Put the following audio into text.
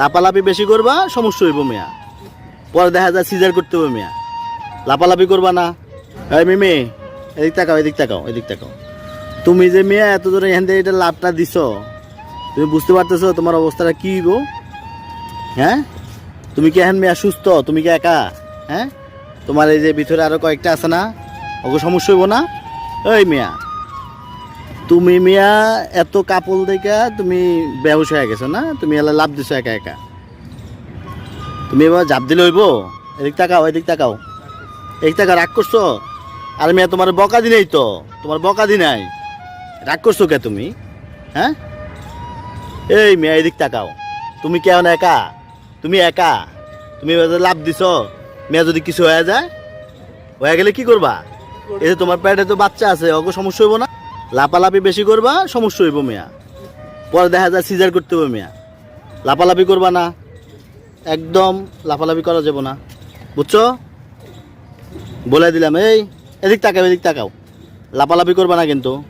লাপালাপি বেশি করবা, সমস্যা হইব মিয়া। পরে দেখা যায় সিজার করতে হবে মিয়া। লাপালাপি করবা না। এই মিমি, এদিক তাকাও এদিক তাকাও এদিক তাকাও। তুমি যে মিয়া এত দূরে এখান থেকে এটা লাভটা দিছ, তুমি বুঝতে পারতেছো তোমার অবস্থাটা কি গো হ্যাঁ? তুমি কি এখন মেয়া সুস্থ? তুমি কি একা? হ্যাঁ? তোমার এই যে ভিতরে আরও কয়েকটা আছে না, ওকে সমস্যা হইব না? ওই মিয়া তুমি মিয়া এত কাপল দেখা তুমি হয়ে গেছো না? তুমি এলা লাভ দিছো একা একা। তুমি এবার জাপ দিলে হইব? এদিক তাকাও এদিক তাকাও। এদিক তাকাও, রাগ করছ? আর মিয়া, তোমার বকা দি নাই তো? তোমার বকা দি নাই। রাগ করছ কে তুমি? হ্যাঁ? এই মিয়া, এদিক তাকাও। তুমি কেমন একা? তুমি একা? তুমি লাভ দিছ? মেয়া, যদি কিছু হয়ে যায়, হয়ে গেলে কি করবা? এই যে তোমার পেটে তো বাচ্চা আছে, ওকে সমস্যা হইব না? লাপালাপি বেশি করবা, সমস্যা হইব মেয়া। পরে দেখা যায় সিজার করতে হবে মেয়া। লাপালাপি করবা না। একদম লাফালাফি করা যাব না। বুঝছ? বলে দিলাম, এই, এদিক তাকাও এদিক তাকাও। লাপালাপি করবা না কিন্তু।